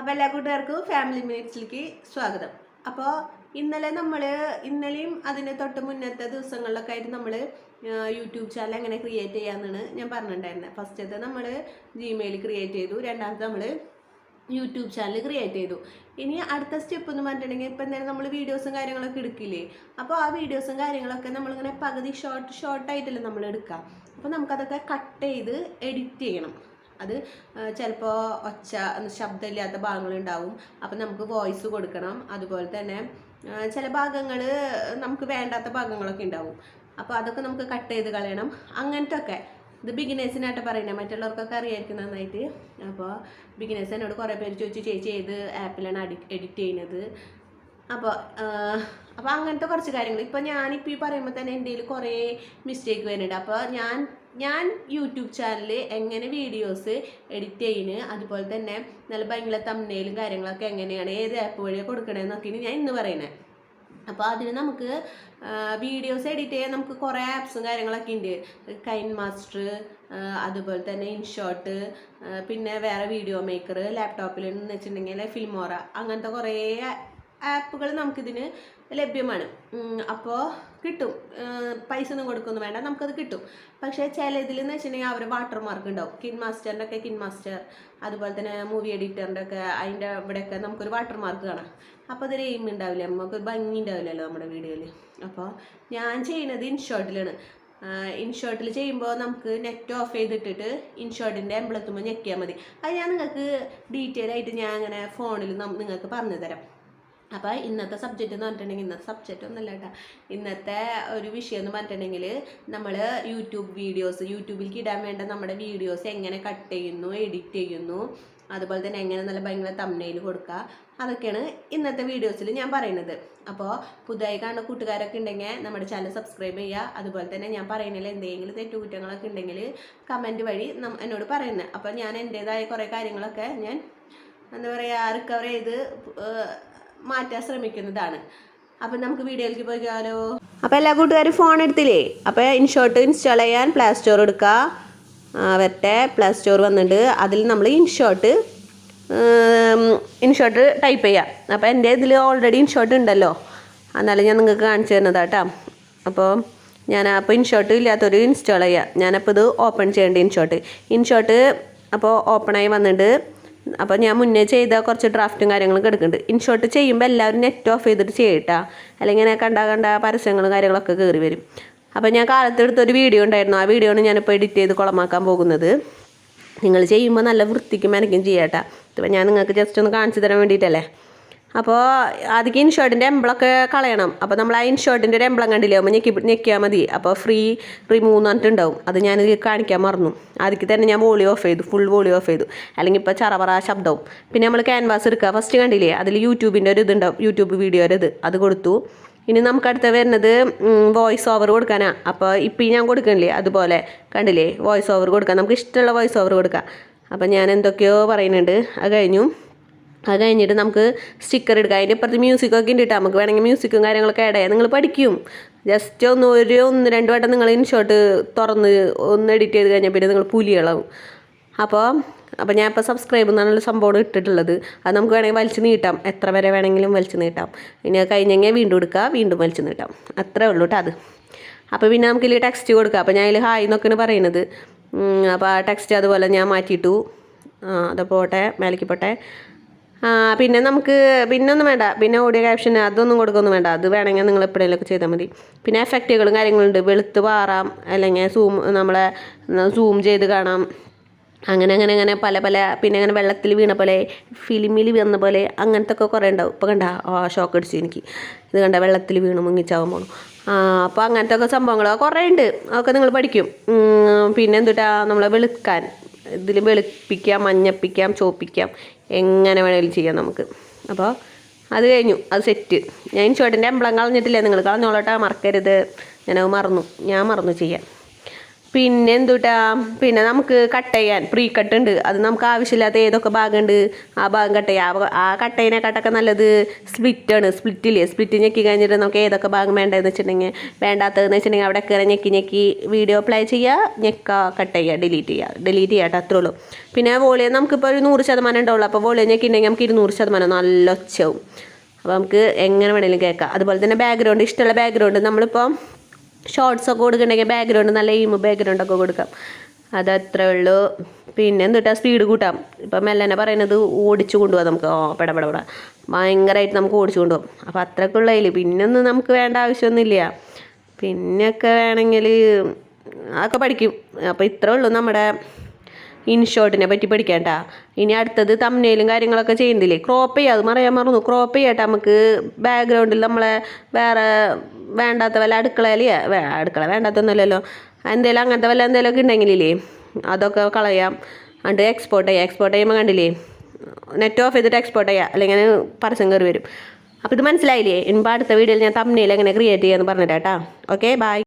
അപ്പോൾ എല്ലാ കൂട്ടുകാർക്കും ഫാമിലി മിനിറ്റ്സിലേക്ക് സ്വാഗതം. അപ്പോൾ ഇന്നലെ നമ്മൾ ഇന്നലെയും അതിന് തൊട്ട് മുന്നത്തെ ദിവസങ്ങളിലൊക്കെ ആയിട്ട് നമ്മൾ യൂട്യൂബ് ചാനൽ എങ്ങനെ ക്രിയേറ്റ് ചെയ്യാമെന്നാണ് ഞാൻ പറഞ്ഞിട്ടുണ്ടായിരുന്നത് ഫസ്റ്റത്തെ നമ്മൾ ജിമെയിൽ ക്രിയേറ്റ് ചെയ്തു രണ്ടാമത്തെ നമ്മൾ യൂട്യൂബ് ചാനൽ ക്രിയേറ്റ് ചെയ്തു. ഇനി അടുത്ത സ്റ്റെപ്പ് എന്ന് പറഞ്ഞിട്ടുണ്ടെങ്കിൽ ഇപ്പം എന്തായാലും നമ്മൾ വീഡിയോസും കാര്യങ്ങളൊക്കെ എടുക്കില്ലേ? അപ്പോൾ ആ വീഡിയോസും കാര്യങ്ങളൊക്കെ നമ്മളിങ്ങനെ പകുതി ഷോർട്ട് ഷോർട്ടായിട്ടല്ലേ നമ്മൾ എടുക്കുക അപ്പോൾ നമുക്കതൊക്കെ കട്ട് ചെയ്ത് എഡിറ്റ് ചെയ്യണം. അത് ചിലപ്പോൾ ഒച്ച ശബ്ദമില്ലാത്ത ഭാഗങ്ങളുണ്ടാവും. അപ്പം നമുക്ക് വോയിസ് കൊടുക്കണം. അതുപോലെ തന്നെ ചില ഭാഗങ്ങൾ നമുക്ക് വേണ്ടാത്ത ഭാഗങ്ങളൊക്കെ ഉണ്ടാവും. അപ്പോൾ അതൊക്കെ നമുക്ക് കട്ട് ചെയ്ത് കളയണം. അങ്ങനത്തെ ഒക്കെ ഇത് ബിഗിനേഴ്സിനായിട്ട് പറയുന്നത് മറ്റുള്ളവർക്കൊക്കെ അറിയായിരിക്കും നന്നായിട്ട്. അപ്പോൾ ബിഗിനേഴ്സ് എന്നോട് കുറേ പേര് ചോദിച്ചു ചേച്ചി ഏത് ആപ്പിലാണ് അഡി എഡിറ്റ് ചെയ്യുന്നത്? അപ്പോൾ അപ്പോൾ അങ്ങനത്തെ കുറച്ച് കാര്യങ്ങൾ ഇപ്പോൾ ഞാനിപ്പോൾ ഈ പറയുമ്പോൾ തന്നെ എന്റെ കുറേ മിസ്റ്റേക്ക് വരുന്നുണ്ട്. അപ്പോൾ ഞാൻ ഞാൻ യൂട്യൂബ് ചാനലിൽ എങ്ങനെ വീഡിയോസ് എഡിറ്റ് ചെയ്യുന്നത് അതുപോലെ തന്നെ നല്ല ഭയങ്കര തമ്മനയിലും കാര്യങ്ങളൊക്കെ എങ്ങനെയാണ് ഏത് ആപ്പ് വഴിയാണ് കൊടുക്കണേന്നൊക്കെയാണ് ഞാൻ ഇന്ന് പറയുന്നത് അപ്പോൾ അതിന് നമുക്ക് വീഡിയോസ് എഡിറ്റ് ചെയ്യാൻ നമുക്ക് കുറേ ആപ്സും കാര്യങ്ങളൊക്കെ ഉണ്ട് കൈൻ മാസ്റ്റർ അതുപോലെ തന്നെ ഇൻഷോട്ട് പിന്നെ വേറെ വീഡിയോ മേക്കർ ലാപ്ടോപ്പിൽ എന്ന് വെച്ചിട്ടുണ്ടെങ്കിൽ ഫിൽമോറ അങ്ങനത്തെ കുറേ ആപ്പുകൾ നമുക്കിതിന് ലഭ്യമാണ്. അപ്പോൾ കിട്ടും. പൈസ ഒന്നും കൊടുക്കൊന്നും വേണ്ട. നമുക്കത് കിട്ടും. പക്ഷേ ചില ഇതിൽ എന്ന് വെച്ചിട്ടുണ്ടെങ്കിൽ അവർ വാട്ടർ മാർക്ക് ഉണ്ടാവും. കിൻ മാസ്റ്ററിന്റെ ഒക്കെ കിൻ മാസ്റ്റർ അതുപോലെ തന്നെ മൂവി എഡിറ്ററിന്റെ ഒക്കെ അതിന്റെ ഇവിടെയൊക്കെ നമുക്കൊരു വാട്ടർ മാർക്ക് കാണാം. അപ്പോൾ അതൊരു എയിം ഉണ്ടാവില്ല? നമുക്ക് ഭംഗി ഉണ്ടാവില്ലല്ലോ നമ്മുടെ വീഡിയോയിൽ അപ്പോൾ ഞാൻ ചെയ്യുന്നത് ഇൻഷോട്ടിലാണ്. ഇൻഷോട്ടിൽ ചെയ്യുമ്പോൾ നമുക്ക് നെറ്റ് ഓഫ് ചെയ്തിട്ടിട്ട് ഇൻഷോട്ടിന്റെ എംബ്ലത്തുമ്പോൾ ഞെക്കിയാൽ മതി. അത് ഞാൻ നിങ്ങൾക്ക് ഡീറ്റെയിൽ ആയിട്ട് ഞാൻ അങ്ങനെ ഫോണിൽ നിങ്ങൾക്ക് പറഞ്ഞു തരാം അപ്പോൾ ഇന്നത്തെ സബ്ജക്റ്റ് എന്ന് പറഞ്ഞിട്ടുണ്ടെങ്കിൽ ഇന്നത്തെ സബ്ജക്റ്റ് ഒന്നല്ല കേട്ടോ. ഇന്നത്തെ ഒരു വിഷയം എന്ന് പറഞ്ഞിട്ടുണ്ടെങ്കിൽ നമ്മൾ യൂട്യൂബ് വീഡിയോസ് യൂട്യൂബിലേക്ക് ഇടാൻ വേണ്ട നമ്മുടെ വീഡിയോസ് എങ്ങനെ കട്ട് ചെയ്യുന്നു എഡിറ്റ് ചെയ്യുന്നു അതുപോലെ തന്നെ എങ്ങനെ നല്ല ഭയങ്കര തമ്മനയിൽ കൊടുക്കുക അതൊക്കെയാണ് ഇന്നത്തെ വീഡിയോസിൽ ഞാൻ പറയുന്നത്. അപ്പോൾ പുതുതായി കാണുന്ന കൂട്ടുകാരൊക്കെ ഉണ്ടെങ്കിൽ നമ്മുടെ ചാനൽ സബ്സ്ക്രൈബ് ചെയ്യുക. അതുപോലെ തന്നെ ഞാൻ പറയുന്നതിൽ എന്തെങ്കിലും തെറ്റുകുറ്റങ്ങളൊക്കെ ഉണ്ടെങ്കിൽ കമന്റ് വഴി എന്നോട് പറയുന്നത്. അപ്പോൾ ഞാൻ എന്റേതായ കുറേ കാര്യങ്ങളൊക്കെ ഞാൻ എന്താ പറയുക റിക്കവർ ചെയ്ത് മാറ്റാൻ ശ്രമിക്കുന്നതാണ്. അപ്പം നമുക്ക് വീഡിയോയിലേക്ക് പോയിക്കാലോ അപ്പോൾ എല്ലാ കൂട്ടുകാരും ഫോൺ എടുത്തില്ലേ? അപ്പോൾ ഇൻഷോട്ട് ഇൻസ്റ്റാൾ ചെയ്യാൻ പ്ലേ സ്റ്റോർ എടുക്കുക വരട്ടെ. പ്ലേ സ്റ്റോർ വന്നിട്ട് അതിൽ നമ്മൾ ഇൻഷോട്ട് ഇൻഷോട്ട് ടൈപ്പ് ചെയ്യാം. അപ്പോൾ എന്റെ ഇതിൽ ഓൾറെഡി ഇൻഷോട്ട് ഉണ്ടല്ലോ. എന്നാലും ഞാൻ നിങ്ങൾക്ക് കാണിച്ചു തരുന്നതാട്ടോ അപ്പോൾ ഞാൻ അപ്പോൾ ഇൻഷോട്ട് ഇല്ലാത്തൊരു ഇൻസ്റ്റാൾ ചെയ്യാം. ഞാനപ്പോൾ ഇത് ഓപ്പൺ ചെയ്യേണ്ട ഇൻഷോട്ട് ഇൻഷോട്ട് അപ്പോൾ ഓപ്പണായി വന്നിട്ട് അപ്പോൾ ഞാൻ മുന്നേ ചെയ്ത കുറച്ച് ഡ്രാഫ്റ്റും കാര്യങ്ങളൊക്കെ എടുക്കുന്നുണ്ട്. ഇൻഷോട്ട് ചെയ്യുമ്പോൾ എല്ലാവരും നെറ്റ് ഓഫ് ചെയ്തിട്ട് ചെയ്യട്ടാ. അല്ലെങ്കിൽ ഇങ്ങനെ കണ്ട കണ്ട പരസ്യങ്ങളും കാര്യങ്ങളൊക്കെ കയറി വരും. അപ്പോൾ ഞാൻ കാലത്തെടുത്തൊരു വീഡിയോ ഉണ്ടായിരുന്നു. ആ വീഡിയോ ആണ് ഞാനിപ്പോൾ എഡിറ്റ് ചെയ്ത് കുളമാക്കാൻ പോകുന്നത്. നിങ്ങൾ ചെയ്യുമ്പോൾ നല്ല വൃത്തിക്ക് മെനക്കും ചെയ്യട്ടാ. ഇതിപ്പോൾ ഞാൻ നിങ്ങൾക്ക് ജസ്റ്റ് ഒന്ന് കാണിച്ചു തരാൻ വേണ്ടിയിട്ടല്ലേ അപ്പോൾ ആദ്യം ഇൻഷോട്ടിന്റെ എംബ്ലൊക്കെ കളയണം. അപ്പോൾ നമ്മൾ ആ ഇൻഷോട്ടിന്റെ ഒരു എംബ്ലം കണ്ടില്ലേ? അപ്പോൾ ഞെക്കി ഞെക്കിയാൽ മതി. അപ്പോൾ ഫ്രീ റിമൂവ് എന്ന് പറഞ്ഞിട്ടുണ്ടാവും. അത് ഞാൻ കാണിക്കാൻ മറന്നു. ആദ്യം തന്നെ ഞാൻ വോളി ഓഫ് ചെയ്തു. ഫുൾ വോളി ഓഫ് ചെയ്തു. അല്ലെങ്കിൽ ഇപ്പോൾ ചറപറ ശബ്ദവും. പിന്നെ നമ്മൾ ക്യാൻവാസ് എടുക്കുക. ഫസ്റ്റ് കണ്ടില്ലേ? അതിൽ യൂട്യൂബിന്റെ ഒരു ഇതുണ്ടാവും യൂട്യൂബ് വീഡിയോയുടെ ഇത്. അത് കൊടുത്തു. ഇനി നമുക്ക് അടുത്ത വരുന്നത് വോയിസ് ഓവർ കൊടുക്കാനാണ് അപ്പോൾ ഇപ്പം ഞാൻ കൊടുക്കണില്ലേ? അതുപോലെ കണ്ടില്ലേ? വോയിസ് ഓവർ കൊടുക്കാം. നമുക്ക് ഇഷ്ടമുള്ള വോയിസ് ഓവർ കൊടുക്കാം. അപ്പം ഞാൻ എന്തൊക്കെയോ പറയുന്നുണ്ട്. അത് കഴിഞ്ഞു. അത് കഴിഞ്ഞിട്ട് നമുക്ക് സ്റ്റിക്കർ എടുക്കാം. അതിന്റെ ഇപ്പുറത്ത് മ്യൂസിക്കൊക്കെ ഉണ്ട് കേട്ടോ നമുക്ക് വേണമെങ്കിൽ മ്യൂസിക്കും കാര്യങ്ങളൊക്കെ ആഡ് ചെയ്യാം. നിങ്ങൾ പഠിക്കും. ജസ്റ്റ് ഒന്ന് ഒരു ഒന്ന് രണ്ട് വട്ടം നിങ്ങൾ ഇൻഷോട്ട് തുറന്ന് ഒന്ന് എഡിറ്റ് ചെയ്ത് കഴിഞ്ഞാൽ പിന്നെ നിങ്ങൾ പുലികളാവും അപ്പോൾ അപ്പോൾ ഞാൻ ഇപ്പോൾ സബ്സ്ക്രൈബ് എന്നാണല്ലോ സംഭവം ഇട്ടിട്ടുള്ളത്. അത് നമുക്ക് വേണമെങ്കിൽ വലിച്ച് നീട്ടാം. എത്ര വരെ വേണമെങ്കിലും വലിച്ച് നീട്ടാം. ഇനി കഴിഞ്ഞെങ്കിൽ വീണ്ടും എടുക്കുക വീണ്ടും വലിച്ച് നീട്ടാം. അത്രേ ഉള്ളൂ കേട്ടോ അത്. അപ്പോൾ പിന്നെ നമുക്ക് ഇതിൽ ടെക്സ്റ്റ് കൊടുക്കാം. അപ്പോൾ ഞാൻ ഇതിൽ ഹായ് എന്നൊക്കെയാണ് പറയുന്നത്. അപ്പോൾ ആ ടെക്സ്റ്റ് അതുപോലെ ഞാൻ മാറ്റിയിട്ടു. ആ അത് പിന്നെ നമുക്ക് പിന്നെ ഒന്നും വേണ്ട. പിന്നെ ഓഡിയോ ക്യാപ്ഷൻ അതൊന്നും കൊടുക്കൊന്നും വേണ്ട. അത് വേണമെങ്കിൽ നിങ്ങൾ എപ്പോഴെങ്കിലുമൊക്കെ ചെയ്താൽ മതി. പിന്നെ എഫക്റ്റുകളും കാര്യങ്ങളും ഉണ്ട്. വെളുത്ത് പാറാം. അല്ലെങ്കിൽ സൂം നമ്മളെ സൂം ചെയ്ത് കാണാം. അങ്ങനെ അങ്ങനെ അങ്ങനെ പല പല പിന്നെ അങ്ങനെ വെള്ളത്തിൽ വീണ പോലെ ഫിലിമിൽ വന്ന പോലെ അങ്ങനത്തെ ഒക്കെ കുറേ ഉണ്ടാവും. ഇപ്പോൾ കണ്ട ആ ഷോക്ക് അടിച്ചു എനിക്ക്. ഇത് കണ്ട വെള്ളത്തിൽ വീണ് മുങ്ങിച്ചാവാൻ പോകണം ആ അപ്പോൾ അങ്ങനത്തെ ഒക്കെ സംഭവങ്ങൾ കുറേ ഉണ്ട്. അതൊക്കെ നിങ്ങൾ പഠിക്കും. പിന്നെ എന്തുട്ടാ നമ്മളെ വെളുക്കാൻ. ഇതിൽ വെളുപ്പിക്കാം മഞ്ഞപ്പിക്കാം ചോപ്പിക്കാം എങ്ങനെ വേണമെങ്കിലും ചെയ്യാം നമുക്ക്. അപ്പോൾ അത് കഴിഞ്ഞു അത് സെറ്റ് ഞാൻ ചേട്ടന്റെ അമ്പളം കളഞ്ഞിട്ടില്ല നിങ്ങൾ? കളഞ്ഞോളട്ടെ മറക്കരുത്. ഞാനത് മറന്നു ഞാൻ മറന്നു ചെയ്യാൻ. പിന്നെ എന്തുട്ടാ പിന്നെ നമുക്ക് കട്ട് ചെയ്യാൻ പ്രീ കട്ട് ഉണ്ട്. അത് നമുക്ക് ആവശ്യമില്ലാത്ത ഏതൊക്കെ ഭാഗമുണ്ട് ആ ഭാഗം കട്ട് ചെയ്യാം. ആ കട്ട് ചെയ്യുന്നതിനെക്കാട്ടൊക്കെ നല്ലത് സ്പ്ലിറ്റ് ആണ്. സ്പ്ലിറ്റ് ഞെക്കി കഴിഞ്ഞിട്ട് നമുക്ക് ഏതൊക്കെ ഭാഗം വേണ്ടതെന്ന് വെച്ചിട്ടുണ്ടെങ്കിൽ വേണ്ടാത്തതെന്ന് വെച്ചിട്ടുണ്ടെങ്കിൽ അവിടെ കയറി ഞെക്കി ഞെക്കി വീഡിയോ അപ്ലൈ ചെയ്യുക ഞെക്കുക കട്ട് ചെയ്യുക ഡിലീറ്റ് ചെയ്യുക. ഡിലീറ്റ് ചെയ്യാട്ടോ അത്രേ ഉള്ളൂ. പിന്നെ വോളിയം നമുക്കിപ്പോൾ ഒരു നൂറ് ശതമാനം ഉണ്ടാവുള്ളൂ. അപ്പോൾ വോളിയം ഞെക്കിയിട്ടുണ്ടെങ്കിൽ നമുക്ക് ഇരുന്നൂറ് ശതമാനം നല്ല ഒച്ചയാവും. അപ്പോൾ നമുക്ക് എങ്ങനെ വേണമെങ്കിലും കേൾക്കാം. അതുപോലെ തന്നെ ബാക്ക്ഗ്രൗണ്ട് ഇഷ്ടമുള്ള ബാക്ക്ഗ്രൗണ്ട് നമ്മളിപ്പോൾ ഷോർട്സ് ഒക്കെ കൊടുക്കണമെങ്കിൽ ബാക്ക്ഗ്രൗണ്ട് നല്ല ഈമ് ബാക്ക്ഗ്രൗണ്ട് ഒക്കെ കൊടുക്കാം. അത് അത്രേ ഉള്ളൂ. പിന്നെ എന്നിട്ട് സ്പീഡ് കൂട്ടാം. ഇപ്പം മെല്ലനെ പറയുന്നത് ഓടിച്ചു കൊണ്ടുപോകാം നമുക്ക്. ഓ പെട പെട പെട. ഭയങ്കരമായിട്ട് നമുക്ക് ഓടിച്ചു കൊണ്ടുപോകാം അപ്പോൾ അത്രക്കുള്ളതിൽ പിന്നൊന്നും നമുക്ക് വേണ്ട ആവശ്യമൊന്നുമില്ല. പിന്നെയൊക്കെ വേണമെങ്കിൽ അതൊക്കെ പഠിക്കും. അപ്പോൾ ഇത്രേ ഉള്ളൂ നമ്മുടെ ഇൻഷോട്ടിനെ പറ്റി പഠിക്കേണ്ട. ഇനി അടുത്തത് തമ്മിലും കാര്യങ്ങളൊക്കെ ചെയ്യുന്നില്ലേ? ക്രോപ്പ് ചെയ്യുക അത് മറിയാൻ മറന്നു. ക്രോപ്പ് ചെയ്യട്ടെ നമുക്ക് ബാക്ക്ഗ്രൗണ്ടിൽ നമ്മളെ വേറെ വേണ്ടാത്ത വല്ല അടുക്കളയിൽ അടുക്കള വേണ്ടാത്തൊന്നുമല്ലല്ലോ. എന്തെങ്കിലും അങ്ങനത്തെ വല്ല എന്തെങ്കിലുമൊക്കെ ഉണ്ടെങ്കിലില്ലേ അതൊക്കെ കളയാം. അണ്ട് എക്സ്പോർട്ട് ചെയ്യാം. എക്സ്പോർട്ട് ചെയ്യുമ്പോൾ കണ്ടില്ലേ നെറ്റ് ഓഫ് ചെയ്തിട്ട് എക്സ്പോർട്ട് ചെയ്യുക അല്ലെങ്കിൽ പരസ്യം കയറി വരും. അപ്പോൾ ഇത് മനസ്സിലായില്ലേ? ഇനിയിപ്പോൾ അടുത്ത വീഡിയോയിൽ ഞാൻ തമ്മിൽ എങ്ങനെ ക്രിയേറ്റ് ചെയ്യാമെന്ന് പറഞ്ഞിട്ടാ ഓക്കെ ബൈ